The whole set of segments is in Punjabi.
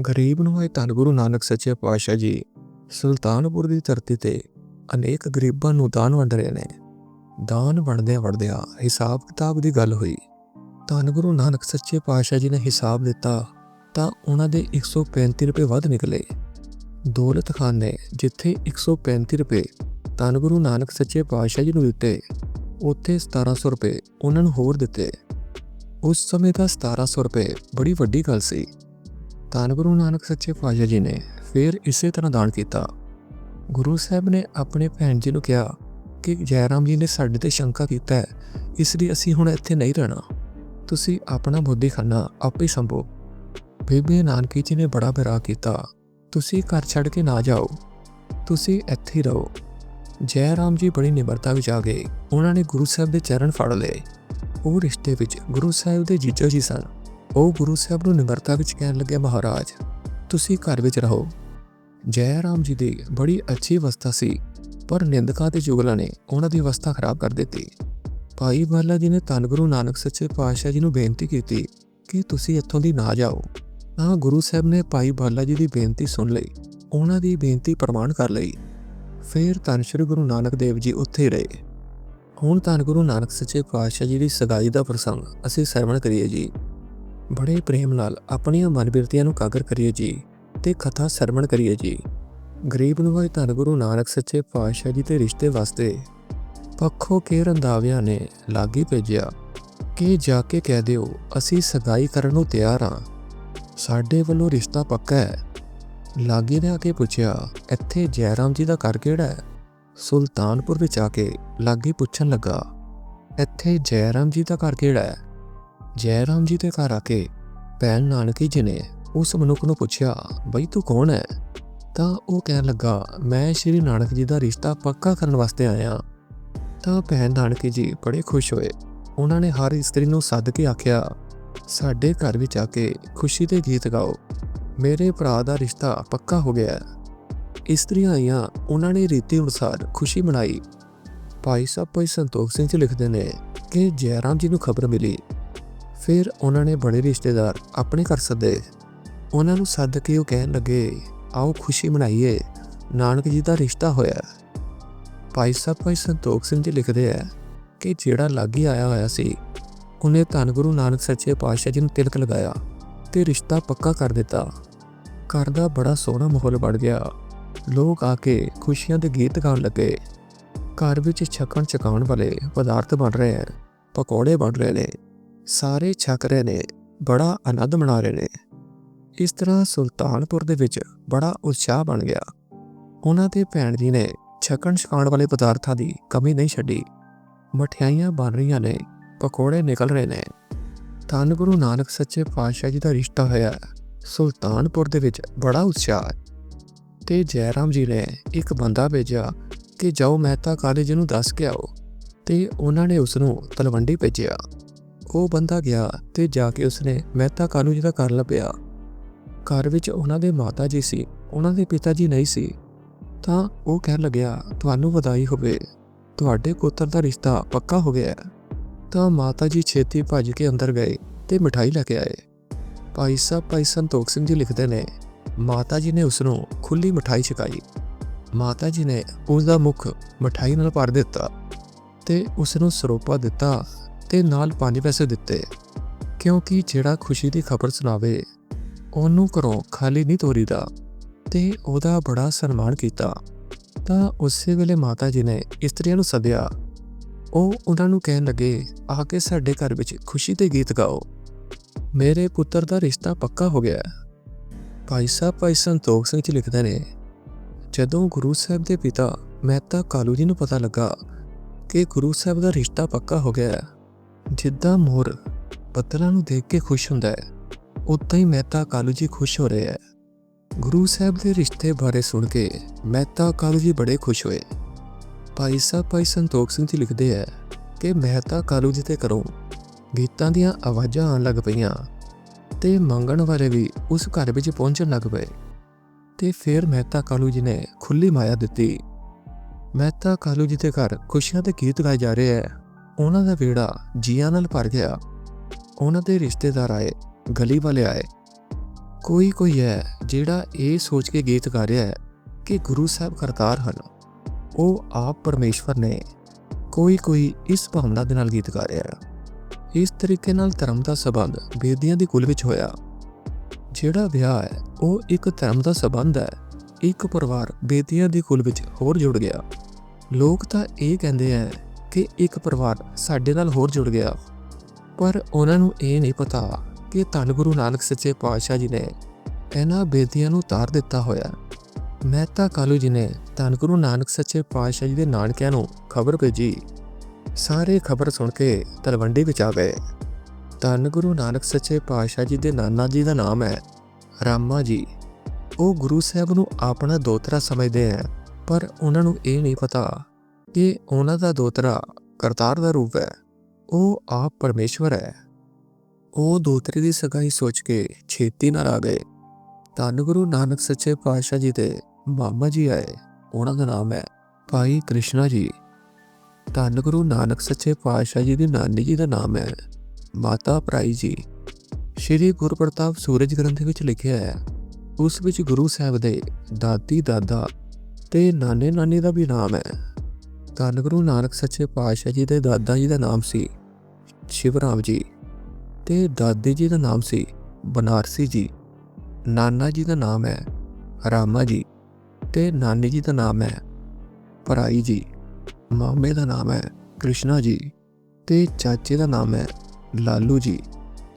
ਗਰੀਬ ਨੂੰ ਹੋਏ ਧੰਨ ਗੁਰੂ ਨਾਨਕ ਸੱਚੇ ਪਾਤਸ਼ਾਹ ਜੀ, ਸੁਲਤਾਨਪੁਰ ਦੀ ਧਰਤੀ ਤੇ ਅਨੇਕ ਗਰੀਬਾਂ ਨੂੰ ਦਾਨ ਵੰਡ ਰਹੇ ਨੇ। ਦਾਨ ਵੰਡਦਿਆਂ ਵੰਡਦਿਆਂ ਹਿਸਾਬ ਕਿਤਾਬ ਦੀ ਗੱਲ ਹੋਈ। ਧੰਨ ਗੁਰੂ ਨਾਨਕ ਸੱਚੇ ਪਾਤਸ਼ਾਹ ਜੀ ਨੇ ਹਿਸਾਬ ਦਿੱਤਾ ਤਾਂ ਉਹਨਾਂ ਦੇ 135 ਰੁਪਏ ਵੱਧ ਨਿਕਲੇ। ਦੌਲਤ ਖਾਨ ਨੇ ਜਿੱਥੇ 135 ਰੁਪਏ ਧੰਨ ਗੁਰੂ ਨਾਨਕ ਸੱਚੇ ਪਾਤਸ਼ਾਹ ਜੀ ਨੂੰ ਦਿੱਤੇ, ਉੱਥੇ 1700 ਰੁਪਏ ਉਹਨਾਂ ਨੂੰ ਹੋਰ ਦਿੱਤੇ। ਉਸ ਸਮੇਂ ਦਾ 1700 ਰੁਪਏ ਬੜੀ ਵੱਡੀ ਗੱਲ ਸੀ। ਧੰਨ ਗੁਰੂ ਨਾਨਕ ਸੱਚੇ ਪਾਤਸ਼ਾਹ ਜੀ ਨੇ ਫਿਰ ਇਸੇ ਤਰ੍ਹਾਂ ਦਾਨ ਕੀਤਾ। ਗੁਰੂ ਸਾਹਿਬ ਨੇ ਆਪਣੇ ਭੈਣ ਜੀ ਨੂੰ ਕਿਹਾ ਕਿ ਜੈਰਾਮ ਜੀ ਨੇ ਸਾਡੇ ਤੇ ਸ਼ੰਕਾ ਕੀਤਾ ਹੈ, ਇਸ ਲਈ ਅਸੀਂ ਹੁਣ ਇੱਥੇ ਨਹੀਂ ਰਹਿਣਾ। ਤੁਸੀਂ ਆਪਣਾ ਬੁੱਧੀ ਖਾਨਾ ਆਪੇ ਸੰਭੋ। ਬੇਬੇ ਨਾਨਕੀ ਜੀ ਨੇ ਬੜਾ ਬਿਰਾਗ ਕੀਤਾ। ਤੁਸੀਂ ਘਰ ਛੱਡ ਕੇ ਨਾ ਜਾਓ। ਤੁਸੀਂ ਇੱਥੇ ਰਹੋ। ਜੈ ਰਾਮ ਜੀ ਬੜੀ ਨਿਮਰਤਾ ਵਿੱਚ ਆ ਗਏ। ਉਹਨਾਂ ਨੇ ਗੁਰੂ ਸਾਹਿਬ ਦੇ ਚਰਨ ਫੜ ਲਏ। ਉਹ ਰਿਸ਼ਤੇ ਵਿੱਚ ਗੁਰੂ ਸਾਹਿਬ ਦੇ ਜੀਜਾ ਜੀ ਸਨ। ਉਹ ਗੁਰੂ ਸਾਹਿਬ ਨੂੰ ਨਿਮਰਤਾ ਵਿੱਚ ਕਹਿਣ ਲੱਗੇ ਮਹਾਰਾਜ, ਤੁਸੀਂ ਘਰ ਵਿੱਚ ਰਹੋ। ਜੈ ਰਾਮ ਜੀ ਦੀ ਬੜੀ ਅੱਛੀ ਅਵਸਥਾ ਸੀ, ਪਰ ਨਿੰਦਕਾਂ ਤੇ ਜੁਗਲਾਂ ਨੇ ਉਹਨਾਂ ਦੀ ਅਵਸਥਾ ਖਰਾਬ ਕਰ ਦਿੱਤੀ। ਭਾਈ ਬਾਲਾ ਜੀ ਨੇ ਧੰਨ ਗੁਰੂ ਨਾਨਕ ਸੱਚੇ ਪਾਤਸ਼ਾਹ ਜੀ ਨੂੰ ਬੇਨਤੀ ਕੀਤੀ ਕਿ ਤੁਸੀਂ ਇੱਥੋਂ ਦੀ ਨਾ ਜਾਓ। ਤਾਂ ਗੁਰੂ ਸਾਹਿਬ ਨੇ ਭਾਈ ਬਾਲਾ ਜੀ ਦੀ ਬੇਨਤੀ ਸੁਣ ਲਈ, ਉਹਨਾਂ ਦੀ ਬੇਨਤੀ ਪ੍ਰਮਾਣ ਕਰ ਲਈ। ਫਿਰ ਧੰਨ ਸ਼੍ਰੀ ਗੁਰੂ ਨਾਨਕ ਦੇਵ ਜੀ ਉੱਥੇ ਰਹੇ। ਹੁਣ ਧੰਨ ਗੁਰੂ ਨਾਨਕ ਸੱਚੇ ਪਾਤਸ਼ਾਹ ਜੀ ਦੀ ਸਗਾਈ ਦਾ ਪ੍ਰਸੰਗ ਅਸੀਂ ਸਰਵਣ ਕਰੀਏ ਜੀ। ਬੜੇ ਪ੍ਰੇਮ ਨਾਲ ਆਪਣੀਆਂ ਮਨਬਿਰਤੀਆਂ ਨੂੰ ਕਾਗਰ ਕਰੀਏ ਜੀ ਤੇ ਕਥਾ ਸਰਵਣ ਕਰੀਏ ਜੀ। ਗਰੀਬ ਨੂੰ ਹੋਏ ਧੰਨ ਗੁਰੂ ਨਾਨਕ ਸੱਚੇ ਪਾਤਸ਼ਾਹ ਜੀ ਦੇ ਰਿਸ਼ਤੇ ਵਾਸਤੇ ਪੱਖੋਂ ਕੇ ਰੰਦਾਵਿਆਂ ਨੇ ਲਾਗੀ ਭੇਜਿਆ, ਕਿ ਜਾ ਕੇ ਕਹਿ ਦਿਓ, ਅਸੀਂ ਸਗਾਈ ਕਰਨ ਨੂੰ ਤਿਆਰ ਹਾਂ ਸਾਡੇ ਵੱਲੋਂ ਰਿਸ਼ਤਾ ਪੱਕਾ ਹੈ। ਲਾਗੀ ਨੇ ਆ ਕੇ ਪੁੱਛਿਆ, ਇੱਥੇ ਜੈਰਾਮ ਜੀ ਦਾ ਘਰ ਕਿਹੜਾ ਹੈ? ਸੁਲਤਾਨਪੁਰ ਵਿੱਚ ਆ ਕੇ ਲਾਗੀ ਪੁੱਛਣ ਲੱਗਾ, ਇੱਥੇ ਜੈਰਾਮ ਜੀ ਦਾ ਘਰ ਕਿਹੜਾ ਹੈ? ਜੈਰਾਮ ਜੀ ਦੇ ਘਰ ਆ ਕੇ ਭੈਣ ਨਾਨਕੀ ਜੀ ਨੇ ਉਸ ਮਨੁੱਖ ਨੂੰ ਪੁੱਛਿਆ, ਬਈ ਤੂੰ ਕੌਣ ਹੈ ਤਾਂ ਉਹ ਕਹਿਣ ਲੱਗਾ, ਮੈਂ ਸ਼੍ਰੀ ਨਾਨਕ ਜੀ ਦਾ ਰਿਸ਼ਤਾ ਪੱਕਾ ਕਰਨ ਵਾਸਤੇ ਆਇਆ ਤਾਂ ਭੈਣ ਨਾਨਕੀ ਜੀ ਬੜੇ ਖੁਸ਼ ਹੋਏ। ਉਹਨਾਂ ਨੇ ਹਰ ਇਸਤਰੀ ਨੂੰ ਸੱਦ ਕੇ ਆਖਿਆ, ਸਾਡੇ ਘਰ ਵਿੱਚ ਆ ਕੇ ਖੁਸ਼ੀ ਦੇ ਗੀਤ ਗਾਓ। ਮੇਰੇ ਭਰਾ ਦਾ ਰਿਸ਼ਤਾ ਪੱਕਾ ਹੋ ਗਿਆ ਇਸਤਰੀਆਂ ਆਈਆਂ। ਉਹਨਾਂ ਨੇ ਰੀਤੀ ਅਨੁਸਾਰ ਖੁਸ਼ੀ ਮਨਾਈ। ਭਾਈ ਸਾਹਿਬ ਭਾਈ ਸੰਤੋਖ ਸਿੰਘ ਜੀ ਲਿਖਦੇ ਨੇ ਕਿ ਜੈਰਾਮ ਜੀ ਨੂੰ ਖਬਰ ਮਿਲੀ। ਫਿਰ ਉਹਨਾਂ ਨੇ ਬੜੇ ਰਿਸ਼ਤੇਦਾਰ ਆਪਣੇ ਘਰ ਸੱਦੇ। ਉਹਨਾਂ ਨੂੰ ਸੱਦ ਕੇ ਉਹ ਕਹਿਣ ਲੱਗੇ, ਆਓ ਖੁਸ਼ੀ ਮਨਾਈਏ, ਨਾਨਕ ਜੀ ਦਾ ਰਿਸ਼ਤਾ ਹੋਇਆ ਭਾਈ ਸਾਹਿਬ ਭਾਈ ਸੰਤੋਖ ਸਿੰਘ ਜੀ ਲਿਖਦੇ ਆ ਕਿ ਜਿਹੜਾ ਲਾਗੀ ਆਇਆ ਹੋਇਆ ਸੀ, ਉਹਨੇ ਧੰਨ ਗੁਰੂ ਨਾਨਕ ਸੱਚੇ ਪਾਤਸ਼ਾਹ ਜੀ ਨੂੰ ਤਿਲਕ ਲਗਾਇਆ ਤੇ ਰਿਸ਼ਤਾ ਪੱਕਾ ਕਰ ਦਿੱਤਾ। ਘਰ ਦਾ ਬੜਾ ਸੋਹਣਾ ਮਾਹੌਲ ਬਣ ਗਿਆ। ਲੋਕ ਆ ਕੇ ਖੁਸ਼ੀਆਂ ਦੇ ਗੀਤ ਗਾਉਣ ਲੱਗੇ। ਘਰ ਵਿੱਚ ਛਕਣ ਛਕਾਉਣ ਵਾਲੇ ਪਦਾਰਥ ਬਣ ਰਹੇ ਹਨ ਪਕੌੜੇ ਬਣ ਰਹੇ ਨੇ। ਸਾਰੇ ਛਕ ਰਹੇ ਨੇ, ਬੜਾ ਆਨੰਦ ਮਨਾ ਰਹੇ ਨੇ। ਇਸ ਤਰ੍ਹਾਂ ਸੁਲਤਾਨਪੁਰ ਦੇ ਵਿੱਚ ਬੜਾ ਉਤਸ਼ਾਹ ਬਣ ਗਿਆ। ਉਹਨਾਂ ਦੇ ਭੈਣ ਜੀ ਨੇ ਛਕਣ ਛਕਾਉਣ ਵਾਲੇ ਪਦਾਰਥਾਂ ਦੀ ਕਮੀ ਨਹੀਂ ਛੱਡੀ। ਮਠਿਆਈਆਂ ਬਣ ਰਹੀਆਂ ਨੇ, ਪਕੌੜੇ ਨਿਕਲ ਰਹੇ ਨੇ। ਧੰਨ ਗੁਰੂ ਨਾਨਕ ਸੱਚੇ ਪਾਤਸ਼ਾਹ ਜੀ ਦਾ ਰਿਸ਼ਤਾ ਹੋਇਆ। ਸੁਲਤਾਨਪੁਰ ਦੇ ਵਿੱਚ ਬੜਾ ਉਤਸ਼ਾਹ ਹੈ। ਤੇ ਜੈਰਾਮ ਜੀ ਨੇ ਇੱਕ ਬੰਦਾ ਭੇਜਿਆ ਕਿ ਜਾਓ ਮਹਿਤਾ ਕਾਲਜ ਨੂੰ ਦੱਸ ਕੇ ਆਓ। ਤੇ ਉਹਨਾਂ ਨੇ ਉਸ ਨੂੰ ਤਲਵੰਡੀ ਭੇਜਿਆ। ਉਹ ਬੰਦਾ ਗਿਆ ਤੇ ਜਾ ਕੇ ਉਸਨੇ ਮਹਿਤਾ ਕਾਲੂ ਜੀ ਦਾ ਘਰ ਲੱਭਿਆ। ਘਰ ਵਿੱਚ ਉਹਨਾਂ ਦੇ ਮਾਤਾ ਜੀ ਸੀ, ਉਹਨਾਂ ਦੇ ਪਿਤਾ ਜੀ ਨਹੀਂ ਸੀ। ਤਾਂ ਉਹ ਕਹਿਣ ਲੱਗਿਆ, ਤੁਹਾਨੂੰ ਵਧਾਈ ਹੋਵੇ। ਤੁਹਾਡੇ ਪੁੱਤਰ ਦਾ ਰਿਸ਼ਤਾ ਪੱਕਾ ਹੋ ਗਿਆ ਤਾਂ ਮਾਤਾ ਜੀ ਛੇਤੀ ਭੱਜ ਕੇ ਅੰਦਰ ਗਏ ਤੇ ਮਠਾਈ ਲੈ ਕੇ ਆਏ। ਭਾਈ ਸਾਹਿਬ ਭਾਈ ਸੰਤੋਖ ਸਿੰਘ ਜੀ ਲਿਖਦੇ ਨੇ, ਮਾਤਾ ਜੀ ਨੇ ਉਸ ਨੂੰ ਖੁੱਲੀ ਮਠਾਈ ਛਕਾਈ। ਮਾਤਾ ਜੀ ਨੇ ਉਸ ਦਾ ਮੁਖ ਮਠਾਈ ਨਾਲ ਭਰ ਦਿੱਤਾ ਤੇ ਉਸ ਨੂੰ ਸਰੋਪਾ ਦਿੱਤਾ ਤੇ ਨਾਲ ਪੰਜ ਪੈਸੇ ਦਿੱਤੇ, ਕਿਉਂਕਿ ਜਿਹੜਾ ਖੁਸ਼ੀ ਦੀ ਖਬਰ ਸੁਣਾਵੇ, ਉਹਨੂੰ ਘਰੋਂ ਖਾਲੀ ਨਹੀਂ ਤੋਰੀਦਾ ਤੇ ਉਹਦਾ ਬੜਾ ਸਨਮਾਨ ਕੀਤਾ। ਤਾਂ ਉਸੇ ਵੇਲੇ ਮਾਤਾ ਜੀ ਨੇ ਇਸਤਰੀਆਂ ਨੂੰ ਸੱਦਿਆ। ਉਹ ਉਹਨਾਂ ਨੂੰ ਕਹਿਣ ਲੱਗੇ, ਆ ਕੇ ਸਾਡੇ ਘਰ ਵਿੱਚ ਖੁਸ਼ੀ ਦੇ ਗੀਤ ਗਾਓ। ਮੇਰੇ ਪੁੱਤਰ ਦਾ ਰਿਸ਼ਤਾ ਪੱਕਾ ਹੋ ਗਿਆ ਭਾਈ ਸਾਹਿਬ ਭਾਈ ਸੰਤੋਖ ਸਿੰਘ ਜੀ ਲਿਖਦੇ ਨੇ, ਜਦੋਂ ਗੁਰੂ ਸਾਹਿਬ ਦੇ ਪਿਤਾ ਮਹਿਤਾ ਕਾਲੂ ਜੀ ਨੂੰ ਪਤਾ ਲੱਗਾ ਕਿ ਗੁਰੂ ਸਾਹਿਬ ਦਾ ਰਿਸ਼ਤਾ ਪੱਕਾ ਹੋ ਗਿਆ ਜਿੱਦਾਂ ਮੋਰ ਬੱਦਲਾਂ ਨੂੰ ਦੇਖ ਕੇ ਖੁਸ਼ ਹੁੰਦਾ ਹੈ, ਉਦਾਂ ਹੀ ਮਹਿਤਾ ਕਾਲੂ ਜੀ ਖੁਸ਼ ਹੋ ਰਹੇ ਹੈ। ਗੁਰੂ ਸਾਹਿਬ ਦੇ ਰਿਸ਼ਤੇ ਬਾਰੇ ਸੁਣ ਕੇ ਮਹਿਤਾ ਕਾਲੂ ਜੀ ਬੜੇ ਖੁਸ਼ ਹੋਏ। ਭਾਈ ਸਾਹਿਬ, ਭਾਈ ਸੰਤੋਖ ਸਿੰਘ ਜੀ ਲਿਖਦੇ ਹੈ ਕਿ ਮਹਿਤਾ ਕਾਲੂ ਜੀ ਦੇ ਘਰੋਂ ਗੀਤਾਂ ਦੀਆਂ ਆਵਾਜ਼ਾਂ ਆਉਣ ਲੱਗ ਪਈਆਂ ਤੇ ਮੰਗਣ ਵਾਲੇ ਵੀ ਉਸ ਘਰ ਵਿੱਚ ਪਹੁੰਚਣ ਲੱਗ ਪਏ ਤੇ ਫਿਰ ਮਹਿਤਾ ਕਾਲੂ ਜੀ ਨੇ ਖੁੱਲੀ ਮਾਇਆ ਦਿੱਤੀ। ਮਹਿਤਾ ਕਾਲੂ ਜੀ ਦੇ ਘਰ ਖੁਸ਼ੀਆਂ ਦੇ ਗੀਤ ਗਾਏ ਜਾ ਰਹੇ ਹੈ। ਉਹਨਾਂ ਦਾ ਵਿਹੜਾ ਜੀਆਂ ਨਾਲ ਭਰ ਗਿਆ। ਉਹਨਾਂ ਦੇ ਰਿਸ਼ਤੇਦਾਰ ਆਏ, ਗਲੀ ਵਾਲੇ ਆਏ। ਕੋਈ ਕੋਈ ਹੈ ਜਿਹੜਾ ਇਹ ਸੋਚ ਕੇ ਗੀਤ ਗਾ ਰਿਹਾ ਹੈ ਕਿ ਗੁਰੂ ਸਾਹਿਬ ਕਰਤਾਰ ਹਨ। ਉਹ ਆਪ ਪਰਮੇਸ਼ਵਰ ਨੇ ਕੋਈ ਕੋਈ ਇਸ ਭਾਵਨਾ ਦੇ ਨਾਲ ਗੀਤ ਗਾ ਰਿਹਾ ਹੈ। ਇਸ ਤਰੀਕੇ ਨਾਲ ਧਰਮ ਦਾ ਸਬੰਧ ਬੇਦੀਆਂ ਦੀ ਕੁਲ ਵਿੱਚ ਹੋਇਆ। ਜਿਹੜਾ ਵਿਆਹ ਹੈ, ਉਹ ਇੱਕ ਧਰਮ ਦਾ ਸਬੰਧ ਹੈ। ਇੱਕ ਪਰਿਵਾਰ ਬੇਦੀਆਂ ਦੀ ਕੁਲ ਵਿੱਚ ਹੋਰ ਜੁੜ ਗਿਆ। ਲੋਕ ਤਾਂ ਇਹ ਕਹਿੰਦੇ ਆ ਕਿ ਇੱਕ ਪਰਿਵਾਰ ਸਾਡੇ ਨਾਲ ਹੋਰ ਜੁੜ ਗਿਆ। ਪਰ ਉਹਨਾਂ ਨੂੰ ਇਹ ਨਹੀਂ ਪਤਾ ਕਿ ਧੰਨ ਗੁਰੂ ਨਾਨਕ ਸੱਚੇ ਪਾਤਸ਼ਾਹ ਜੀ ਨੇ ਇਹਨਾਂ ਬੇਦੀਆਂ ਨੂੰ ਤਾਰ ਦਿੱਤਾ ਹੋਇਆ। ਮਹਿਤਾ ਕਾਲੂ ਜੀ ਨੇ ਧੰਨ ਗੁਰੂ ਨਾਨਕ ਸੱਚੇ ਪਾਤਸ਼ਾਹ ਜੀ ਦੇ ਨਾਨਕਿਆਂ ਨੂੰ ਖਬਰ ਭੇਜੀ। ਸਾਰੇ ਖਬਰ ਸੁਣ ਕੇ ਤਲਵੰਡੀ ਵਿੱਚ ਆ ਗਏ। ਧੰਨ ਗੁਰੂ ਨਾਨਕ ਸੱਚੇ ਪਾਤਸ਼ਾਹ ਜੀ ਦੇ ਨਾਨਾ ਜੀ ਦਾ ਨਾਮ ਹੈ ਰਾਮਾ ਜੀ। ਉਹ ਗੁਰੂ ਸਾਹਿਬ ਨੂੰ ਆਪਣਾ ਦੋਤਰਾ ਸਮਝਦੇ ਆ ਪਰ ਉਹਨਾਂ ਨੂੰ ਇਹ ਨਹੀਂ ਪਤਾ ਕਿ ਉਹਨਾਂ ਦਾ ਦੋਤਰਾ ਕਰਤਾਰ ਦਾ ਰੂਪ ਹੈ, ਉਹ ਆਪ ਪਰਮੇਸ਼ਵਰ ਹੈ। ਉਹ ਦੋਤਰੇ ਦੀ ਸਗਾਈ ਸੋਚ ਕੇ ਛੇਤੀ ਨਾਲ ਆ ਗਏ। ਧੰਨ ਗੁਰੂ ਨਾਨਕ ਸੱਚੇ ਪਾਤਸ਼ਾਹ ਜੀ ਦੇ ਮਾਮਾ ਜੀ ਆਏ, ਉਹਨਾਂ ਦਾ ਨਾਮ ਹੈ ਭਾਈ ਕ੍ਰਿਸ਼ਨਾ ਜੀ। ਧੰਨ ਗੁਰੂ ਨਾਨਕ ਸੱਚੇ ਪਾਤਸ਼ਾਹ ਜੀ ਦੀ ਨਾਨੀ ਜੀ ਦਾ ਨਾਮ ਹੈ ਮਾਤਾ ਪ੍ਰਾਈ ਜੀ। ਸ਼੍ਰੀ ਗੁਰਪ੍ਰਤਾਪ ਸੂਰਜ ਗ੍ਰੰਥ ਵਿੱਚ ਲਿਖਿਆ ਹੈ, ਉਸ ਵਿੱਚ ਗੁਰੂ ਸਾਹਿਬ ਦੇ ਦਾਦੀ ਦਾਦਾ ਤੇ ਨਾਨੇ ਨਾਨੀ ਦਾ ਵੀ ਨਾਮ ਹੈ। ਧੰਨ ਗੁਰੂ ਨਾਨਕ ਸੱਚੇ ਪਾਤਸ਼ਾਹ ਜੀ ਦੇ ਦਾਦਾ ਜੀ ਦਾ ਨਾਮ ਸੀ ਸ਼ਿਵਰਾਮ ਜੀ ਤੇ ਦਾਦੀ ਜੀ ਦਾ ਨਾਮ ਸੀ ਬਨਾਰਸੀ ਜੀ, ਨਾਨਾ ਜੀ ਦਾ ਨਾਮ ਹੈ ਰਾਮਾ ਜੀ ਤੇ ਨਾਨੀ ਜੀ ਦਾ ਨਾਮ ਹੈ ਪਰਾਈ ਜੀ, ਮਾਮੇ ਦਾ ਨਾਮ ਹੈ ਕ੍ਰਿਸ਼ਨਾ ਜੀ ਤੇ ਚਾਚੇ ਦਾ ਨਾਮ ਹੈ ਲਾਲੂ ਜੀ।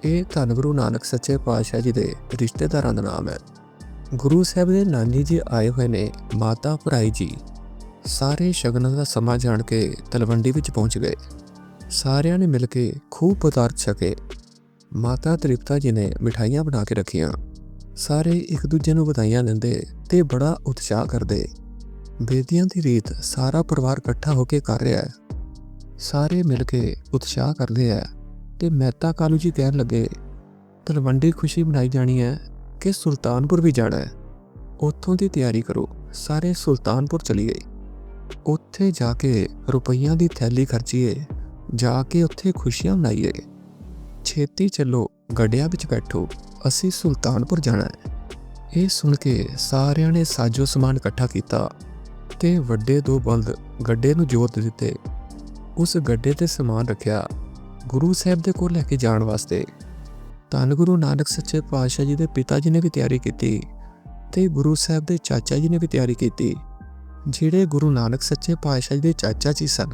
ਇਹ ਧੰਨ ਗੁਰੂ ਨਾਨਕ ਸੱਚੇ ਪਾਤਸ਼ਾਹ ਜੀ ਦੇ ਰਿਸ਼ਤੇਦਾਰਾਂ ਦਾ ਨਾਮ ਹੈ। ਗੁਰੂ ਸਾਹਿਬ ਦੇ ਨਾਨੀ ਜੀ ਆਏ ਹੋਏ ਨੇ ਮਾਤਾ ਭਰਾਈ ਜੀ। ਸਾਰੇ ਸ਼ਗਨਾਂ ਦਾ ਸਮਾਂ ਜਾਣ ਕੇ ਤਲਵੰਡੀ ਵਿੱਚ ਪਹੁੰਚ ਗਏ। ਸਾਰਿਆਂ ਨੇ ਮਿਲ ਕੇ ਖੂਬ ਪਦਾਰਥ ਛਕੇ। ਮਾਤਾ ਤ੍ਰਿਪਤਾ ਜੀ ਨੇ ਮਿਠਾਈਆਂ ਬਣਾ ਕੇ ਰੱਖੀਆਂ। ਸਾਰੇ ਇੱਕ ਦੂਜੇ ਨੂੰ ਵਧਾਈਆਂ ਦਿੰਦੇ ਤੇ ਬੜਾ ਉਤਸ਼ਾਹ ਕਰਦੇ। ਬੇਦੀਆਂ ਦੀ ਰੀਤ ਸਾਰਾ ਪਰਿਵਾਰ ਇਕੱਠਾ ਹੋ ਕੇ ਕਰ ਰਿਹਾ ਹੈ। ਸਾਰੇ ਮਿਲ ਕੇ ਉਤਸ਼ਾਹ ਕਰਦੇ ਆ ਤੇ ਮਹਿਤਾ ਕਾਲੂ ਜੀ ਕਹਿਣ ਲੱਗੇ, ਤਲਵੰਡੀ ਖੁਸ਼ੀ ਮਨਾਈ ਜਾਣੀ ਹੈ ਕਿ ਸੁਲਤਾਨਪੁਰ ਵੀ ਜਾਣਾ ਹੈ। ਉੱਥੋਂ ਦੀ ਤਿਆਰੀ ਕਰੋ, ਸਾਰੇ ਸੁਲਤਾਨਪੁਰ ਚਲੀ ਗਏ ਉੱਥੇ ਜਾ ਕੇ ਰੁਪਈਆਂ ਦੀ ਥੈਲੀ ਖਰਚੀਏ, ਜਾ ਕੇ ਉੱਥੇ ਖੁਸ਼ੀਆਂ ਮਨਾਈਏ। ਛੇਤੀ ਚੱਲੋ, ਗੱਡਿਆਂ ਵਿੱਚ ਬੈਠੋ, ਅਸੀਂ ਸੁਲਤਾਨਪੁਰ ਜਾਣਾ ਹੈ। ਇਹ ਸੁਣ ਕੇ ਸਾਰਿਆਂ ਨੇ ਸਾਜੋ ਸਮਾਨ ਇਕੱਠਾ ਕੀਤਾ ਤੇ ਵੱਡੇ ਦੋ ਬਲਦ ਗੱਡੇ ਨੂੰ ਜੋਤ ਦਿੱਤੇ। ਉਸ ਗੱਡੇ ਤੇ ਸਮਾਨ ਰੱਖਿਆ ਗੁਰੂ ਸਾਹਿਬ ਦੇ ਕੋਲ ਲੈ ਕੇ ਜਾਣ ਵਾਸਤੇ। ਧੰਨ ਗੁਰੂ ਨਾਨਕ ਸੱਚੇ ਪਾਤਸ਼ਾਹ ਜੀ ਦੇ ਪਿਤਾ ਜੀ ਨੇ ਵੀ ਤਿਆਰੀ ਕੀਤੀ ਤੇ ਗੁਰੂ ਸਾਹਿਬ ਦੇ ਚਾਚਾ ਜੀ ਨੇ ਵੀ ਤਿਆਰੀ ਕੀਤੀ। ਜਿਹੜੇ ਗੁਰੂ ਨਾਨਕ ਸੱਚੇ ਪਾਤਸ਼ਾਹ ਜੀ ਦੇ ਚਾਚਾ ਜੀ ਸਨ,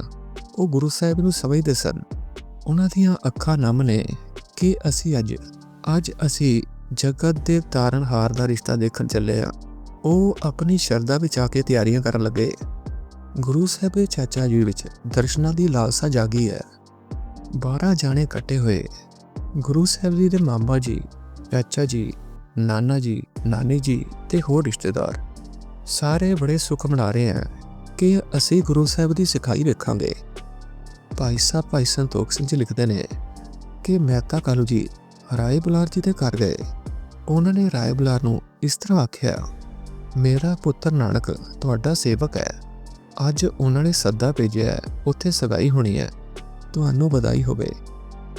ਉਹ ਗੁਰੂ ਸਾਹਿਬ ਨੂੰ ਸਮਝਦੇ ਸਨ। ਉਹਨਾਂ ਦੀਆਂ ਅੱਖਾਂ ਨਮ ਨੇ ਕਿ ਅਸੀਂ ਅੱਜ ਅੱਜ ਅਸੀਂ ਜਗਤ ਦੇ ਤਾਰਨਹਾਰ ਦਾ ਰਿਸ਼ਤਾ ਦੇਖਣ ਚੱਲੇ ਆ ਉਹ ਆਪਣੀ ਸ਼ਰਧਾ ਵਿੱਚ ਆ ਕੇ ਤਿਆਰੀਆਂ ਕਰਨ ਲੱਗੇ। ਗੁਰੂ ਸਾਹਿਬ ਦੇ ਚਾਚਾ ਜੀ ਵਿੱਚ ਦਰਸ਼ਨਾਂ ਦੀ ਲਾਲਸਾ ਜਾਗੀ ਹੈ। 12 ਜਾਣੇ ਇਕੱਠੇ ਹੋਏ। ਗੁਰੂ ਸਾਹਿਬ ਜੀ ਦੇ ਮਾਮਾ ਜੀ, ਚਾਚਾ ਜੀ, ਨਾਨਾ ਜੀ, ਨਾਨੀ ਜੀ ਤੇ ਹੋਰ ਰਿਸ਼ਤੇਦਾਰ। ਸਾਰੇ ਬੜੇ ਸੁੱਖ ਮਨਾ ਰਹੇ ਹਨ ਕਿ ਅਸੀਂ ਗੁਰੂ ਸਾਹਿਬ ਦੀ ਸਿਖਾਈ ਵੇਖਾਂਗੇ। ਭਾਈ ਸਾਹਿਬ ਭਾਈ ਸੰਤੋਖ ਸਿੰਘ ਜੀ ਲਿਖਦੇ ਨੇ ਕਿ ਮਹਿਤਾ ਕਾਲੂ ਜੀ ਰਾਏ ਬੁਲਾਰ ਜੀ ਦੇ ਘਰ ਗਏ। ਉਹਨਾਂ ਨੇ ਰਾਏ ਬੁਲਾਰ ਨੂੰ ਇਸ ਤਰ੍ਹਾਂ ਆਖਿਆ, ਮੇਰਾ ਪੁੱਤਰ ਨਾਨਕ, ਤੁਹਾਡਾ ਸੇਵਕ ਹੈ। ਅੱਜ ਉਹਨਾਂ ਨੇ ਸੱਦਾ ਭੇਜਿਆ ਉੱਥੇ ਸਗਾਈ ਹੋਣੀ ਹੈ। ਤੁਹਾਨੂੰ ਵਧਾਈ ਹੋਵੇ।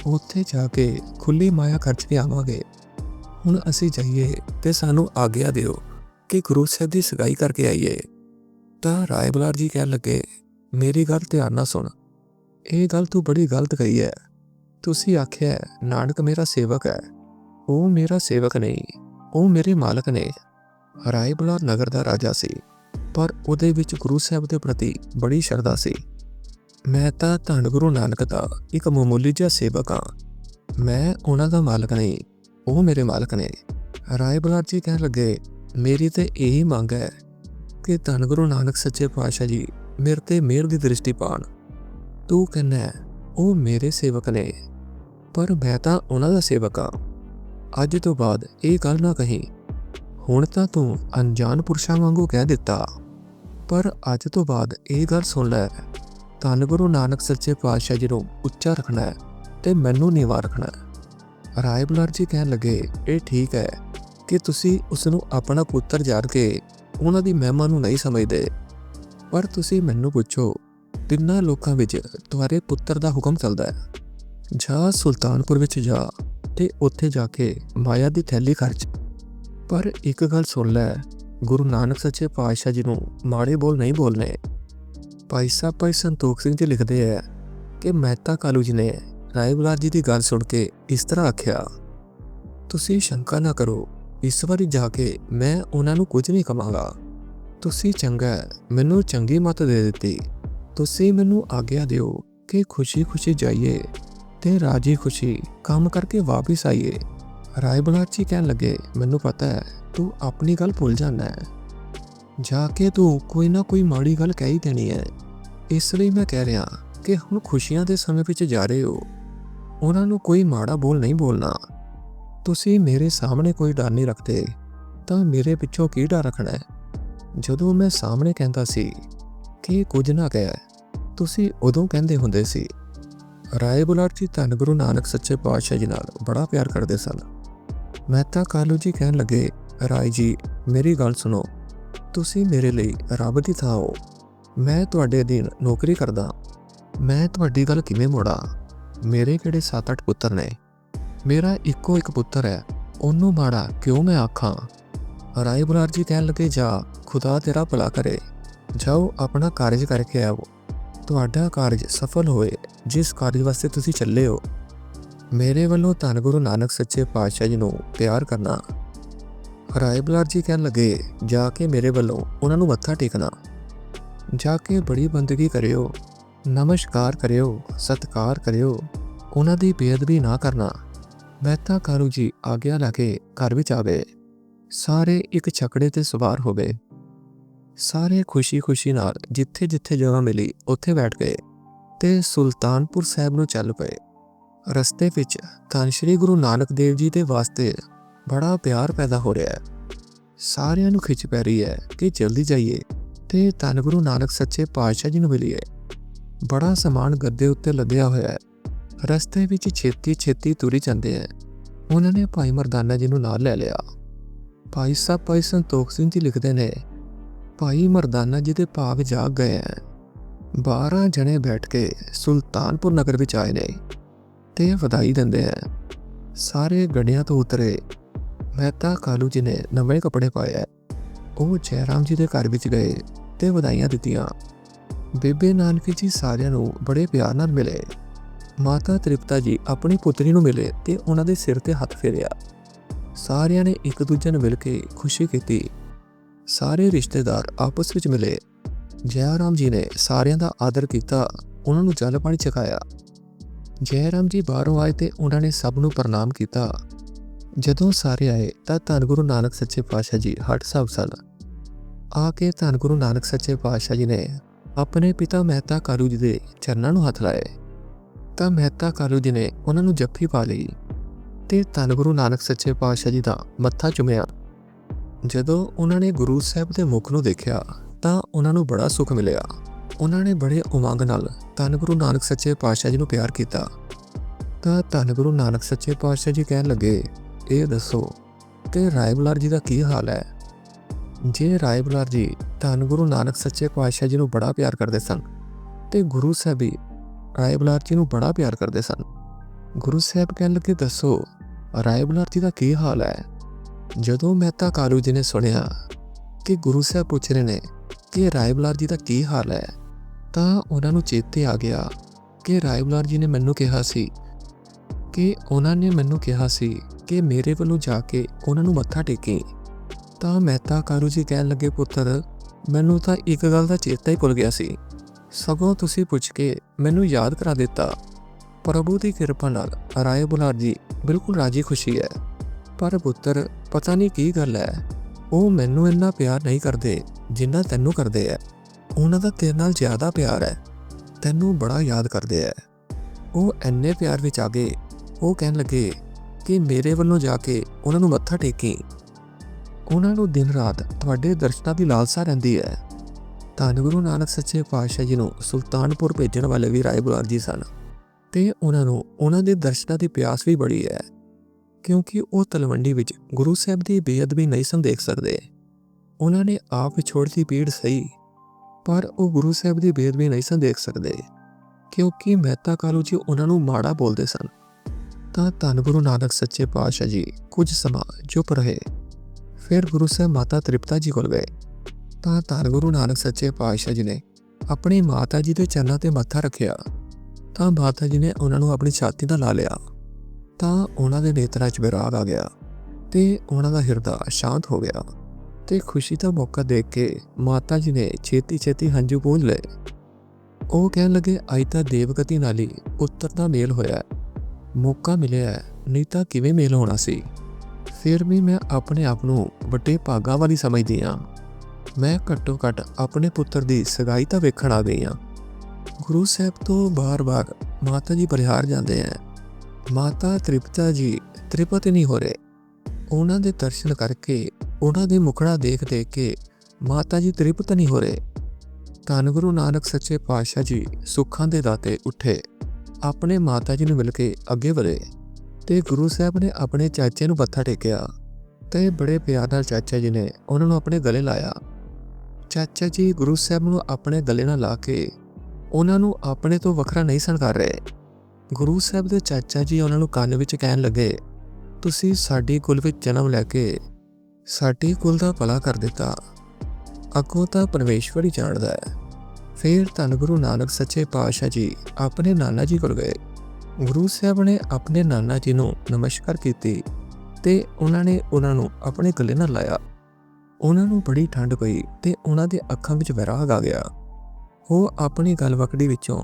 ਉੱਥੇ ਜਾ ਕੇ ਖੁੱਲੀ ਮਾਇਆ ਖਰਚ ਕੇ ਆਵਾਂਗੇ। ਹੁਣ ਅਸੀਂ ਜਾਈਏ ਤੇ ਸਾਨੂੰ ਆਗਿਆ ਦਿਓ। ਕਿ ਗੁਰੂ ਸਾਹਿਬ ਦੀ ਸਗਾਈ ਕਰਕੇ ਆਈਏ ਤਾਂ ਰਾਏ ਬੁਲਾਰ ਜੀ ਕਹਿਣ ਲੱਗੇ, ਮੇਰੀ ਗੱਲ ਧਿਆਨ ਨਾਲ ਸੁਣ। ਇਹ ਗੱਲ ਤੂੰ ਬੜੀ ਗਲਤ ਕਹੀ ਹੈ ਤੁਸੀਂ ਆਖਿਆ, ਨਾਨਕ ਮੇਰਾ ਸੇਵਕ ਹੈ ਉਹ ਮੇਰਾ ਸੇਵਕ ਨਹੀਂ, ਉਹ ਮੇਰੇ ਮਾਲਕ ਨੇ। ਰਾਏ ਬੁਲਾਰ ਨਗਰ ਦਾ ਰਾਜਾ ਸੀ, ਪਰ ਉਹਦੇ ਵਿੱਚ ਗੁਰੂ ਸਾਹਿਬ ਦੇ ਪ੍ਰਤੀ ਬੜੀ ਸ਼ਰਧਾ ਸੀ। ਮੈਂ ਤਾਂ ਧੰਨ ਗੁਰੂ ਨਾਨਕ ਦਾ ਇੱਕ ਮਾਮੂਲੀ ਜਿਹਾ ਸੇਵਕ ਹਾਂ। ਮੈਂ ਉਹਨਾਂ ਦਾ ਮਾਲਕ ਨਹੀਂ, ਉਹ ਮੇਰੇ ਮਾਲਕ ਨੇ। ਰਾਏ ਬੁਲਾਰ ਜੀ ਕਹਿਣ ਲੱਗੇ ਮੇਰੀ ਤੇ ਇਹੀ ਮੰਗ ਹੈ ਕਿ ਧੰਨ ਗੁਰੂ ਨਾਨਕ ਸੱਚੇ ਪਾਤਸ਼ਾਹ ਜੀ, ਮੇਰੇ ਤੇ ਮਿਹਰ ਦੀ ਦ੍ਰਿਸ਼ਟੀ ਪਾਣ ਤੂੰ ਕਹਿੰਦਾ ਉਹ ਮੇਰੇ ਸੇਵਕ ਨੇ, ਪਰ ਮੈਂ ਤਾਂ ਉਹਨਾਂ ਦਾ ਸੇਵਕ ਹਾਂ। ਅੱਜ ਤੋਂ ਬਾਅਦ ਇਹ ਗੱਲ ਨਾ ਕਹੀਂ। ਹੁਣ ਤਾਂ ਤੂੰ ਅਣਜਾਣ ਪੁਰਸ਼ਾਂ ਵਾਂਗੂ ਕਹਿ ਦਿੱਤਾ। ਪਰ ਅੱਜ ਤੋਂ ਬਾਅਦ ਇਹ ਗੱਲ ਸੁਣ ਲੈ। ਧੰਨ ਗੁਰੂ ਨਾਨਕ ਸੱਚੇ ਪਾਤਸ਼ਾਹ ਜੀ ਨੂੰ ਉੱਚਾ ਰੱਖਣਾ ਹੈ ਤੇ ਮੈਨੂੰ ਨੀਵਾਂ ਰੱਖਣਾ ਹੈ। ਰਾਏ ਬੁਲਾਰ ਜੀ ਕਹਿਣ ਲੱਗੇ, ਇਹ ਠੀਕ ਹੈ। ਕਿ ਤੁਸੀਂ ਉਸ ਨੂੰ ਆਪਣਾ ਪੁੱਤਰ ਜਾਣ ਕੇ ਉਹਨਾਂ ਦੀ ਮਹਿਮਾ ਨੂੰ ਨਹੀਂ ਸਮਝਦੇ। ਪਰ ਤੁਸੀਂ ਮੈਨੂੰ ਪੁੱਛੋ, ਤਿੰਨਾਂ ਲੋਕਾਂ ਵਿੱਚ ਤੁਹਾਡੇ ਪੁੱਤਰ ਦਾ ਹੁਕਮ ਚੱਲਦਾ ਹੈ। ਜਾ ਸੁਲਤਾਨਪੁਰ ਵਿੱਚ ਜਾ ਤੇ ਉੱਥੇ ਜਾ ਕੇ ਮਾਇਆ ਦੀ ਥੈਲੀ ਖਰਚ। ਪਰ ਇੱਕ ਗੱਲ ਸੁਣ ਲੈ, ਗੁਰੂ ਨਾਨਕ ਸੱਚੇ ਪਾਤਸ਼ਾਹ ਜੀ ਨੂੰ ਮਾੜੇ ਬੋਲ ਨਹੀਂ ਬੋਲਨੇ। ਭਾਈ ਸਾਹਿਬ, ਭਾਈ ਸੰਤੋਖ ਸਿੰਘ ਜੀ ਲਿਖਦੇ ਹੈ ਕਿ ਮਹਿਤਾ ਕਾਲੂ ਜੀ ਨੇ ਰਾਏ ਬੁਲਾਰ ਜੀ ਦੀ ਗੱਲ ਸੁਣ ਕੇ ਇਸ ਤਰ੍ਹਾਂ ਆਖਿਆ, ਤੁਸੀਂ ਸ਼ੰਕਾ ਨਾ ਕਰੋ ਇਸ ਵਾਰੀ ਜਾ ਕੇ ਮੈਂ ਉਹਨਾਂ ਨੂੰ ਕੁਝ ਨਹੀਂ ਕਵਾਂਗਾ। ਤੁਸੀਂ ਚੰਗਾ ਮੈਨੂੰ ਚੰਗੀ ਮਤ ਦੇ ਦਿੱਤੀ। ਤੁਸੀਂ ਮੈਨੂੰ ਆਗਿਆ ਦਿਓ ਕਿ ਖੁਸ਼ੀ-ਖੁਸ਼ੀ ਜਾਈਏ ਤੇ ਰਾਜੀ ਖੁਸ਼ੀ ਕੰਮ ਕਰਕੇ ਵਾਪਸ ਆਈਏ। ਰਾਏ ਬੁਲਾਰ ਜੀ ਕਹਿਣ ਲੱਗੇ, ਮੈਨੂੰ ਪਤਾ ਹੈ, ਤੂੰ ਆਪਣੀ ਗੱਲ ਭੁੱਲ ਜਾਣਾ ਹੈ। ਜਾ ਕੇ ਤੂੰ ਕੋਈ ਨਾ ਕੋਈ ਮਾੜੀ ਗੱਲ ਕਹਿ ਹੀ ਦੇਣੀ ਹੈ। ਇਸ ਲਈ ਮੈਂ ਕਹਿ ਰਿਹਾ ਕਿ ਹੁਣ ਖੁਸ਼ੀਆਂ ਦੇ ਸਮੇਂ ਵਿੱਚ ਜਾ ਰਹੇ ਹੋ। ਉਹਨਾਂ ਨੂੰ ਕੋਈ ਮਾੜਾ ਬੋਲ ਨਹੀਂ ਬੋਲਣਾ। ਤੁਸੀਂ ਮੇਰੇ ਸਾਹਮਣੇ ਕੋਈ ਡਰ ਨਹੀਂ ਰੱਖਦੇ, ਤਾਂ ਮੇਰੇ ਪਿੱਛੋਂ ਕੀ ਡਰ ਰੱਖਣਾ ਹੈ? ਜਦੋਂ ਮੈਂ ਸਾਹਮਣੇ ਕਹਿੰਦਾ ਸੀ ਕਿ ਕੁਝ ਨਾ ਕਹਿ, ਤੁਸੀਂ ਉਦੋਂ ਕਹਿੰਦੇ ਹੁੰਦੇ ਸੀ, ਰਾਏ ਬੁਲਾਰ ਜੀ ਧੰਨ ਗੁਰੂ ਨਾਨਕ ਸੱਚੇ ਪਾਤਸ਼ਾਹ ਜੀ ਨਾਲ ਬੜਾ ਪਿਆਰ ਕਰਦੇ ਸਨ। ਮਹਿਤਾ ਕਾਲੂ ਜੀ ਕਹਿਣ ਲੱਗੇ, ਰਾਏ ਜੀ, ਮੇਰੀ ਗੱਲ ਸੁਣੋ, ਤੁਸੀਂ ਮੇਰੇ ਲਈ ਰੱਬ ਦੀ ਥਾਂ ਹੋ। ਮੈਂ ਤੁਹਾਡੇ ਅਧੀਨ ਨੌਕਰੀ ਕਰਦਾ, ਮੈਂ ਤੁਹਾਡੀ ਗੱਲ ਕਿਵੇਂ ਮੋੜਾਂ? ਮੇਰੇ ਕਿਹੜੇ 7-8 ਪੁੱਤਰ ਨੇ? ਮੇਰਾ ਇੱਕੋ ਇੱਕ ਪੁੱਤਰ ਹੈ। ਉਹਨੂੰ ਮਾੜਾ ਕਿਉਂ ਮੈਂ ਆਖਾਂ? ਰਾਏ ਬੁਲਾਰ ਜੀ ਕਹਿਣ ਲੱਗੇ, ਜਾ, ਖੁਦਾ ਤੇਰਾ ਭਲਾ ਕਰੇ। ਜਾਓ, ਆਪਣਾ ਕਾਰਜ ਕਰਕੇ ਆਓ ਤੁਹਾਡਾ ਕਾਰਜ ਸਫਲ ਹੋਏ ਜਿਸ ਕਾਰਜ ਵਾਸਤੇ ਤੁਸੀਂ ਚੱਲੇ ਹੋ। ਮੇਰੇ ਵੱਲੋਂ ਧੰਨ ਗੁਰੂ ਨਾਨਕ ਸੱਚੇ ਪਾਤਸ਼ਾਹ ਜੀ ਨੂੰ ਪਿਆਰ ਕਰਨਾ। ਰਾਏ ਬੁਲਾਰ ਜੀ ਕਹਿਣ ਲੱਗੇ, ਜਾ ਕੇ ਮੇਰੇ ਵੱਲੋਂ ਉਹਨਾਂ ਨੂੰ ਮੱਥਾ ਟੇਕਣਾ। ਜਾ ਕੇ ਬੜੀ ਬੰਦਗੀ ਕਰਿਓ। ਨਮਸਕਾਰ ਕਰਿਓ, ਸਤਕਾਰ ਕਰਿਓ। ਉਹਨਾਂ ਦੀ ਬੇਅਦਬੀ ਨਾ ਕਰਨਾ। ਮਹਿਤਾ ਕਾਰੂ ਜੀ ਆਗਿਆ ਲਾ ਕੇ ਘਰ ਵਿੱਚ ਆ ਗਏ। ਸਾਰੇ ਇੱਕ ਛਕੜੇ ਤੇ ਸਵਾਰ ਹੋ ਗਏ। ਸਾਰੇ ਖੁਸ਼ੀ-ਖੁਸ਼ੀ ਨਾਲ ਜਿੱਥੇ-ਜਿੱਥੇ ਜਗ੍ਹਾ ਮਿਲੀ, ਉੱਥੇ ਬੈਠ ਗਏ ਤੇ ਸੁਲਤਾਨਪੁਰ ਸਾਹਿਬ ਨੂੰ ਚੱਲ ਪਏ। ਰਸਤੇ ਵਿੱਚ ਧੰਨ ਸ੍ਰੀ ਗੁਰੂ ਨਾਨਕ ਦੇਵ ਜੀ ਦੇ ਵਾਸਤੇ ਬੜਾ ਪਿਆਰ ਪੈਦਾ ਹੋ ਰਿਹਾ ਹੈ। ਸਾਰਿਆਂ ਨੂੰ ਖਿੱਚ ਪੈ ਰਹੀ ਹੈ ਕਿ ਜਲਦੀ ਜਾਈਏ ਤੇ ਧੰਨ ਗੁਰੂ ਨਾਨਕ ਸੱਚੇ ਪਾਤਸ਼ਾਹ ਜੀ ਨੂੰ ਮਿਲੀਏ। ਬੜਾ ਸਮਾਨ ਗੱਦੇ ਉੱਤੇ ਲੱਦਿਆ ਹੋਇਆ ਹੈ। ਰਸਤੇ ਵਿੱਚ ਛੇਤੀ-ਛੇਤੀ ਤੁਰੀ ਜਾਂਦੇ ਹੈ ਉਹਨਾਂ ਨੇ ਭਾਈ ਮਰਦਾਨਾ ਜੀ ਨੂੰ ਨਾਲ ਲੈ ਲਿਆ। ਭਾਈ ਸਾਹਿਬ ਭਾਈ ਸੰਤੋਖ ਸਿੰਘ ਜੀ ਲਿਖਦੇ ਨੇ, ਭਾਈ ਮਰਦਾਨਾ ਜੀ ਦੇ ਭਾਗ ਜਾਗ ਗਏ ਹੈ 12 ਜਣੇ ਬੈਠ ਕੇ ਸੁਲਤਾਨਪੁਰ ਨਗਰ ਵਿੱਚ ਆਏ ਨੇ ਤੇ ਵਧਾਈ ਦਿੰਦੇ ਹੈ ਸਾਰੇ ਗੱਡੀਆਂ ਤੋਂ ਉਤਰੇ। ਮਹਿਤਾ ਕਾਲੂ ਜੀ ਨੇ ਨਵੇਂ ਕੱਪੜੇ ਪਾਏ ਹੈ ਉਹ ਜੈਰਾਮ ਜੀ ਦੇ ਘਰ ਵਿੱਚ ਗਏ ਤੇ ਵਧਾਈਆਂ ਦਿੱਤੀਆਂ। ਬੇਬੇ ਨਾਨਕੀ ਜੀ ਸਾਰਿਆਂ ਨੂੰ ਬੜੇ ਪਿਆਰ ਨਾਲ ਮਿਲੇ। ਮਾਤਾ ਤ੍ਰਿਪਤਾ ਜੀ ਆਪਣੀ ਪੁੱਤਰੀ ਨੂੰ ਮਿਲੇ ਤੇ ਉਹਨਾਂ ਦੇ ਸਿਰ ਤੇ ਹੱਥ ਫੇਰਿਆ। ਸਾਰਿਆਂ ਨੇ ਇੱਕ ਦੂਜੇ ਨੂੰ ਮਿਲ ਕੇ ਖੁਸ਼ੀ ਕੀਤੀ। ਸਾਰੇ ਰਿਸ਼ਤੇਦਾਰ ਆਪਸ ਵਿੱਚ ਮਿਲੇ। ਜੈ ਰਾਮ ਜੀ ਨੇ ਸਾਰਿਆਂ ਦਾ ਆਦਰ ਕੀਤਾ, ਉਹਨਾਂ ਨੂੰ ਜਲ ਪਾਣੀ ਛਕਾਇਆ। ਜੈ ਰਾਮ ਜੀ ਬਾਹਰੋਂ ਆਏ ਤੇ ਉਹਨਾਂ ਨੇ ਸਭ ਨੂੰ ਪ੍ਰਣਾਮ ਕੀਤਾ। ਜਦੋਂ ਸਾਰੇ ਆਏ ਤਾਂ ਧੰਨ ਗੁਰੂ ਨਾਨਕ ਸੱਚੇ ਪਾਤਸ਼ਾਹ ਜੀ ਹਟ ਸਾਹਿਬ ਸਨ। ਆ ਕੇ ਧੰਨ ਗੁਰੂ ਨਾਨਕ ਸੱਚੇ ਪਾਤਸ਼ਾਹ ਜੀ ਨੇ ਆਪਣੇ ਪਿਤਾ ਮਹਿਤਾ ਕਾਲੂ ਜੀ ਦੇ ਚਰਨਾਂ ਨੂੰ ਹੱਥ ਲਾਏ। ਤਾਂ ਮਹਿਤਾ ਕਾਲੂ ਜੀ ਨੇ ਉਹਨਾਂ ਨੂੰ ਜੱਫੀ ਪਾ ਲਈ ਤੇ ਧੰਨ ਗੁਰੂ ਨਾਨਕ ਸੱਚੇ ਪਾਤਸ਼ਾਹ ਜੀ ਦਾ ਮੱਥਾ ਚੁੰਮਿਆ। ਜਦੋਂ ਉਹਨਾਂ ਨੇ ਗੁਰੂ ਸਾਹਿਬ ਦੇ ਮੁਖ ਨੂੰ ਦੇਖਿਆ ਤਾਂ ਉਹਨਾਂ ਨੂੰ ਬੜਾ ਸੁੱਖ ਮਿਲਿਆ। ਉਹਨਾਂ ਨੇ ਬੜੇ ਉਮੰਗ ਨਾਲ ਧੰਨ ਗੁਰੂ ਨਾਨਕ ਸੱਚੇ ਪਾਤਸ਼ਾਹ ਜੀ ਨੂੰ ਪਿਆਰ ਕੀਤਾ। ਤਾਂ ਧੰਨ ਗੁਰੂ ਨਾਨਕ ਸੱਚੇ ਪਾਤਸ਼ਾਹ ਜੀ ਕਹਿਣ ਲੱਗੇ, ਇਹ ਦੱਸੋ ਕਿ ਰਾਏ ਬੁਲਾਰ ਜੀ ਦਾ ਕੀ ਹਾਲ ਹੈ? ਜੇ ਰਾਏ ਬੁਲਾਰ ਜੀ ਧੰਨ ਗੁਰੂ ਨਾਨਕ ਸੱਚੇ ਪਾਤਸ਼ਾਹ ਜੀ ਨੂੰ ਬੜਾ ਪਿਆਰ ਕਰਦੇ ਸਨ ਤੇ ਗੁਰੂ ਸਾਹਿਬ ਵੀ ਰਾਏ ਬੁਲਾਰ ਜੀ ਨੂੰ ਬੜਾ ਪਿਆਰ ਕਰਦੇ ਸਨ। ਗੁਰੂ ਸਾਹਿਬ ਕਹਿਣ ਲੱਗੇ, ਦੱਸੋ, ਰਾਏ ਬੁਲਾਰ ਜੀ ਦਾ ਕੀ ਹਾਲ ਹੈ? ਜਦੋਂ ਮਹਿਤਾ ਕਾਲੂ ਜੀ ਨੇ ਸੁਣਿਆ ਕਿ ਗੁਰੂ ਸਾਹਿਬ ਪੁੱਛ ਰਹੇ ਨੇ ਕਿ ਰਾਏ ਬੁਲਾਰ ਜੀ ਦਾ ਕੀ ਹਾਲ ਹੈ, ਤਾਂ ਉਹਨਾਂ ਨੂੰ ਚੇਤੇ ਆ ਗਿਆ ਕਿ ਰਾਏ ਬੁਲਾਰ ਜੀ ਨੇ ਮੈਨੂੰ ਕਿਹਾ ਸੀ ਕਿ ਉਹਨਾਂ ਨੇ ਮੈਨੂੰ ਕਿਹਾ ਸੀ ਕਿ ਮੇਰੇ ਵੱਲੋਂ ਜਾ ਕੇ ਉਹਨਾਂ ਨੂੰ ਮੱਥਾ ਟੇਕੀ। ਤਾਂ ਮਹਿਤਾ ਕਾਲੂ ਜੀ ਕਹਿਣ ਲੱਗੇ, ਪੁੱਤਰ, ਮੈਨੂੰ ਤਾਂ ਇੱਕ ਗੱਲ ਦਾ ਚੇਤਾ ਹੀ ਭੁੱਲ ਗਿਆ ਸੀ। ਸਗੋਂ ਤੁਸੀਂ ਪੁੱਛ ਕੇ ਮੈਨੂੰ ਯਾਦ ਕਰਾ ਦਿੱਤਾ। ਪ੍ਰਭੂ ਦੀ ਕਿਰਪਾ ਨਾਲ ਰਾਏ ਬੁਲਾਰ ਜੀ ਬਿਲਕੁਲ ਰਾਜੀ ਖੁਸ਼ੀ ਹੈ। ਪਰ ਪੁੱਤਰ, ਪਤਾ ਨਹੀਂ ਕੀ ਗੱਲ ਹੈ। ਉਹ ਮੈਨੂੰ ਇੰਨਾ ਪਿਆਰ ਨਹੀਂ ਕਰਦੇ ਜਿੰਨਾ ਤੈਨੂੰ ਕਰਦੇ ਐ ਉਹਨਾਂ ਦਾ ਤੇਰੇ ਨਾਲ ਜ਼ਿਆਦਾ ਪਿਆਰ ਹੈ। ਤੈਨੂੰ ਬੜਾ ਯਾਦ ਕਰਦੇ ਐ ਉਹ ਐਨੇ ਪਿਆਰ ਵਿੱਚ ਆ ਗਏ। ਉਹ ਕਹਿਣ ਲੱਗੇ ਕਿ ਮੇਰੇ ਵੱਲੋਂ ਜਾ ਕੇ ਉਹਨਾਂ ਨੂੰ ਮੱਥਾ ਟੇਕੀ। ਉਹਨਾਂ ਨੂੰ ਦਿਨ ਰਾਤ ਤੁਹਾਡੇ ਦਰਸ਼ਨਾਂ ਦੀ ਲਾਲਸਾ ਰਹਿੰਦੀ ਹੈ। ਧੰਨ ਗੁਰੂ ਨਾਨਕ ਸੱਚੇ ਪਾਤਸ਼ਾਹ ਜੀ ਨੂੰ ਸੁਲਤਾਨਪੁਰ ਭੇਜਣ ਵਾਲੇ ਵੀ ਰਾਏ ਬੁਲਾਰ ਜੀ ਸਨ। ਤੇ ਉਹਨਾਂ ਨੂੰ ਉਹਨਾਂ ਦੇ ਦਰਸ਼ਨਾਂ ਦੀ ਪਿਆਸ ਵੀ ਬੜੀ ਹੈ, ਕਿਉਂਕਿ ਉਹ ਤਲਵੰਡੀ ਵਿੱਚ ਗੁਰੂ ਸਾਹਿਬ ਦੀ ਬੇਅਦਬੀ ਨਹੀਂ ਸਨ ਦੇਖ ਸਕਦੇ। ਉਹਨਾਂ ਨੇ ਆਪ ਵਿਛੋੜਦੀ ਪੀੜ ਸਹੀ, ਪਰ ਉਹ ਗੁਰੂ ਸਾਹਿਬ ਦੀ ਬੇਅਦਬੀ ਨਹੀਂ ਸਨ ਦੇਖ ਸਕਦੇ, ਕਿਉਂਕਿ ਮਹਿਤਾ ਕਾਲੂ ਜੀ ਉਹਨਾਂ ਨੂੰ ਮਾੜਾ ਬੋਲਦੇ ਸਨ। ਤਾਂ ਧੰਨ ਗੁਰੂ ਨਾਨਕ ਸੱਚੇ ਪਾਤਸ਼ਾਹ ਜੀ, ਕੁਝ ਸਮਾਂ ਚੁੱਪ ਰਹੇ। ਫਿਰ ਗੁਰੂ ਸਾਹਿਬ ਮਾਤਾ ਤ੍ਰਿਪਤਾ ਜੀ ਕੋਲ ਗਏ। ਤਾਂ ਧੰਨ ਗੁਰੂ ਨਾਨਕ ਸੱਚੇ ਪਾਤਸ਼ਾਹ ਜੀ ਨੇ ਆਪਣੀ ਮਾਤਾ ਜੀ ਦੇ ਚਰਨਾਂ ਤੇ ਮੱਥਾ ਰੱਖਿਆ। ਤਾਂ ਮਾਤਾ ਜੀ ਨੇ ਉਹਨਾਂ ਨੂੰ ਆਪਣੀ ਛਾਤੀ ਦਾ ਲਾ ਲਿਆ। ਤਾਂ ਉਹਨਾਂ ਦੇ ਨੇਤਰਾਂ 'ਚ ਵਿਰਾਗ ਆ ਗਿਆ ਤੇ ਉਹਨਾਂ ਦਾ ਹਿਰਦਾ ਸ਼ਾਂਤ ਹੋ ਗਿਆ ਤੇ ਖੁਸ਼ੀ ਦਾ ਮੌਕਾ ਦੇਖ ਕੇ ਮਾਤਾ ਜੀ ਨੇ ਛੇਤੀ ਛੇਤੀ ਹੰਝੂ ਪੂੰਝ ਲਏ। ਉਹ ਕਹਿਣ ਲੱਗੇ ਅੱਜ ਤਾਂ ਦੇਵਗਤੀ ਨਾਲ ਹੀ ਪੁੱਤਰ ਦਾ ਮੇਲ ਹੋਇਆ ਮੌਕਾ ਮਿਲਿਆ ਨਹੀਂ ਤਾਂ ਕਿਵੇਂ ਮੇਲ ਹੋਣਾ ਸੀ? ਫਿਰ ਵੀ ਮੈਂ ਆਪਣੇ ਆਪ ਨੂੰ ਵੱਡੇ ਭਾਗਾਂ ਵਾਲੀ ਸਮਝਦੀ ਹਾਂ। ਮੈਂ ਘੱਟੋ ਘੱਟ ਆਪਣੇ ਪੁੱਤਰ ਦੀ ਸਗਾਈ ਤਾਂ ਵੇਖਣ ਆ ਗਈ ਹਾਂ। ਗੁਰੂ ਸਾਹਿਬ ਤੋਂ ਬਾਰ-ਬਾਰ ਮਾਤਾ ਜੀ ਪਰਿਹਾਰ ਜਾਂਦੇ ਆ ਮਾਤਾ ਤ੍ਰਿਪਤਾ ਜੀ ਤ੍ਰਿਪਤ ਨਹੀਂ ਹੋ ਰਹੇ। ਉਹਨਾਂ ਦੇ ਦਰਸ਼ਨ ਕਰਕੇ, ਉਹਨਾਂ ਦੇ ਮੁਖੜਾ ਦੇਖ ਦੇਖ ਕੇ ਮਾਤਾ ਜੀ ਤ੍ਰਿਪਤ ਨਹੀਂ ਹੋ ਰਹੇ। ਧੰਨ ਗੁਰੂ ਨਾਨਕ ਸੱਚੇ ਪਾਤਸ਼ਾਹ ਜੀ ਸੁੱਖਾਂ ਦੇ ਦਾਤੇ ਉੱਠੇ। ਆਪਣੇ ਮਾਤਾ ਜੀ ਨੂੰ ਮਿਲ ਕੇ ਅੱਗੇ ਵਧੇ ਤੇ ਗੁਰੂ ਸਾਹਿਬ ਨੇ ਆਪਣੇ ਚਾਚੇ ਨੂੰ ਮੱਥਾ ਟੇਕਿਆ ਤੇ ਬੜੇ ਪਿਆਰ ਨਾਲ ਚਾਚਾ ਜੀ ਨੇ ਉਹਨਾਂ ਨੂੰ ਆਪਣੇ ਗਲੇ ਲਾਇਆ। ਚਾਚਾ ਜੀ ਗੁਰੂ ਸਾਹਿਬ ਨੂੰ ਆਪਣੇ ਗਲੇ ਨਾਲ ਲਾ ਕੇ ਉਹਨਾਂ ਨੂੰ ਆਪਣੇ ਤੋਂ ਵੱਖਰਾ ਨਹੀਂ ਸਨ ਕਰ ਰਹੇ। ਗੁਰੂ ਸਾਹਿਬ ਦੇ ਚਾਚਾ ਜੀ ਉਹਨਾਂ ਨੂੰ ਕੰਨ ਵਿੱਚ ਕਹਿਣ ਲੱਗੇ, ਤੁਸੀਂ ਸਾਡੀ ਕੁਲ ਵਿੱਚ ਜਨਮ ਲੈ ਕੇ ਸਾਡੇ ਕੁਲ ਦਾ ਭਲਾ ਕਰ ਦਿੱਤਾ। ਅੱਗੋਂ ਤਾਂ ਪਰਮੇਸ਼ਵਰ ਹੀ ਜਾਣਦਾ ਹੈ। ਫਿਰ ਧੰਨ ਗੁਰੂ ਨਾਨਕ ਸੱਚੇ ਪਾਤਸ਼ਾਹ ਜੀ ਆਪਣੇ ਨਾਨਾ ਜੀ ਕੋਲ ਗਏ। ਗੁਰੂ ਸਾਹਿਬ ਨੇ ਆਪਣੇ ਨਾਨਾ ਜੀ ਨੂੰ ਨਮਸਕਾਰ ਕੀਤੀ ਤੇ ਉਹਨਾਂ ਨੇ ਉਹਨਾਂ ਨੂੰ ਆਪਣੇ ਗਲੇ ਨਾਲ ਲਾਇਆ। ਉਹਨਾਂ ਨੂੰ ਬੜੀ ਠੰਡ ਪਈ ਤੇ ਉਹਨਾਂ ਦੇ ਅੱਖਾਂ ਵਿੱਚ ਵਿਰਾਗ ਆ ਗਿਆ। ਉਹ ਆਪਣੀ ਗਲਵਕੜੀ ਵਿੱਚੋਂ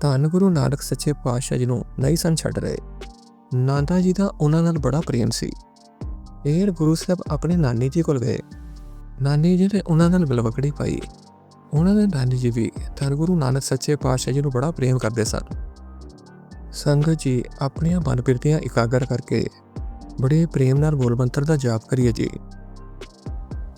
ਧੰਨ ਗੁਰੂ ਨਾਨਕ ਸੱਚੇ ਪਾਤਸ਼ਾਹ ਜੀ ਨੂੰ ਨਹੀਂ ਸਨ ਛੱਡ ਰਹੇ। ਨਾਨਾ ਜੀ ਦਾ ਉਹਨਾਂ ਨਾਲ ਬੜਾ ਪ੍ਰੇਮ ਸੀ। ਫਿਰ ਗੁਰੂ ਸਾਹਿਬ ਆਪਣੇ ਨਾਨੀ ਜੀ ਕੋਲ ਗਏ। ਨਾਨੀ ਜੀ ਨੇ ਉਹਨਾਂ ਨਾਲ ਗਲਵਕੜੀ ਪਾਈ। ਉਹਨਾਂ ਦੇ ਨਾਨੀ ਜੀ ਵੀ ਧੰਨ ਗੁਰੂ ਨਾਨਕ ਸੱਚੇ ਪਾਤਸ਼ਾਹ ਜੀ ਨੂੰ ਬੜਾ ਪ੍ਰੇਮ ਕਰਦੇ ਸਨ। ਸੰਗਤ ਜੀ ਆਪਣੀਆਂ ਮਨਪ੍ਰੀਤੀਆਂ ਇਕਾਗਰ ਕਰਕੇ ਬੜੇ ਪ੍ਰੇਮ ਨਾਲ ਬੋਲ ਮੰਤਰ ਦਾ ਜਾਪ ਕਰੀਏ ਜੀ।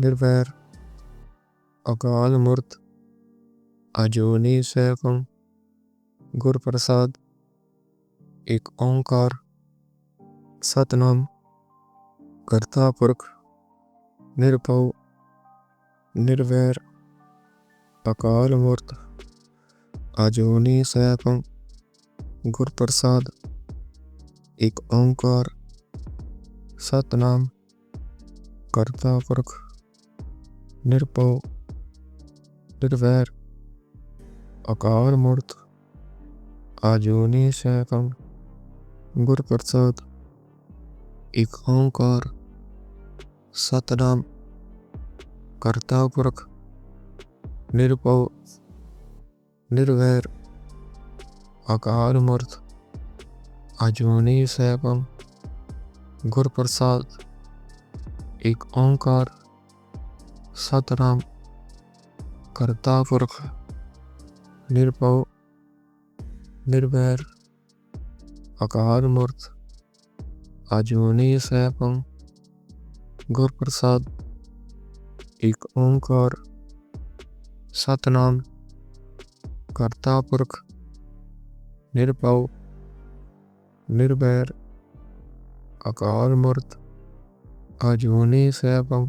ਨਿਰਵੈਰ ਅਕਾਲ ਮੂਰਤ ਅਜੂਨੀ ਸੈਭੰ ਗੁਰ ਪ੍ਰਸਾਦ ਇੱਕ ਓੰਕਾਰ ਸਤਨਾਮ ਕਰਤਾ ਪੁਰਖ ਨਿਰਭਉ ਨਿਰਵੈਰ ਅਕਾਲ ਮੂਰਤ ਅਜੂਨੀ ਸੈਭੰ ਗੁਰ ਪ੍ਰਸਾਦ ਇੱਕ ਓੰਕਾਰ ਸਤਨਾਮ ਕਰਤਾ ਪੁਰਖ ਨਿਰਭਉ ਨਿਰਵੈਰ ਅਕਾਲ ਮੂਰਤ ਅਜੂਨੀ ਸੈਭੰ ਗੁਰ ਪ੍ਰਸਾਦ ਇੱਕ ਓੰਕਾਰ ਸਤਨਾਮ ਕਰਤਾ ਪੁਰਖ ਨਿਰਭਉ ਨਿਰਵੈਰ ਅਕਾਲ ਮੂਰਤ ਅਜੂਨੀ ਸੈਭੰ ਗੁਰ ਪ੍ਰਸਾਦ ਇੱਕ ਓੰਕਾਰ ਸਤਨਾਮ ਕਰਤਾ ਪੁਰਖ ਨਿਰਭਉ ਨਿਰਵੈਰ ਅਕਾਲ ਮੂਰਤ ਅਜੂਨੀ ਸੈਭੰ ਗੁਰ ਪ੍ਰਸਾਦ ਇੱਕ ਓੰਕਾਰ ਸਤਨਾਮ ਕਰਤਾ ਪੁਰਖ ਨਿਰਭਉ ਨਿਰਵੈਰ ਅਕਾਲ ਮੂਰਤ ਅਜੂਨੀ ਸੈਭੰ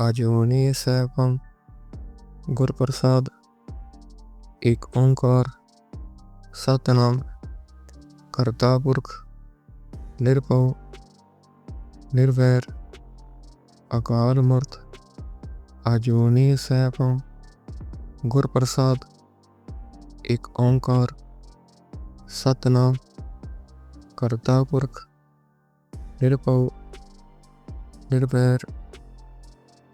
ਆਜੋਨੀ ਸੈਭੰ ਗੁਰਪ੍ਰਸਾਦ, ਇੱਕ ਓੰਕਾਰ, ਸਤਨਾਮ, ਕਰਤਾ ਪੁਰਖ, ਨਿਰਭਉ, ਨਿਰਵੈਰ, ਅਕਾਲ ਮੂਰਤ। ਅਜੂਨੀ ਸੈਭੰ ਗੁਰ ਪ੍ਰਸਾਦ ਇੱਕ ਓੰਕਾਰ, ਸਤਨਾਮ, ਕਰਤਾ ਪੁਰਖ, ਨਿਰਭਉ, ਨਿਰਵੈਰ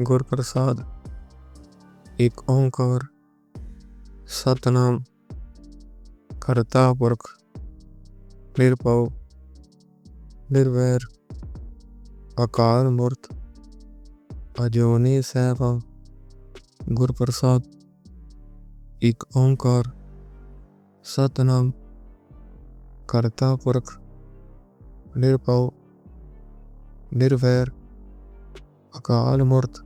ਗੁਰਪ੍ਰਸਾਦ, ਇੱਕ ਓੰਕਾਰ, ਸਤਨਾਮ, ਕਰਤਾ ਪੁਰਖ, ਨਿਰਭਉ, ਨਿਰਵੈਰ, ਅਕਾਲ ਮੂਰਤ, ਅਜੋਨੀ ਸੈਭੰ, ਗੁਰਪ੍ਰਸਾਦ, ਇੱਕ ਓੰਕਾਰ, ਸਤਨਾਮ, ਕਰਤਾ ਪੁਰਖ, ਨਿਰਭਉ, ਨਿਰਵੈਰ, ਅਕਾਲ ਮੂਰਤ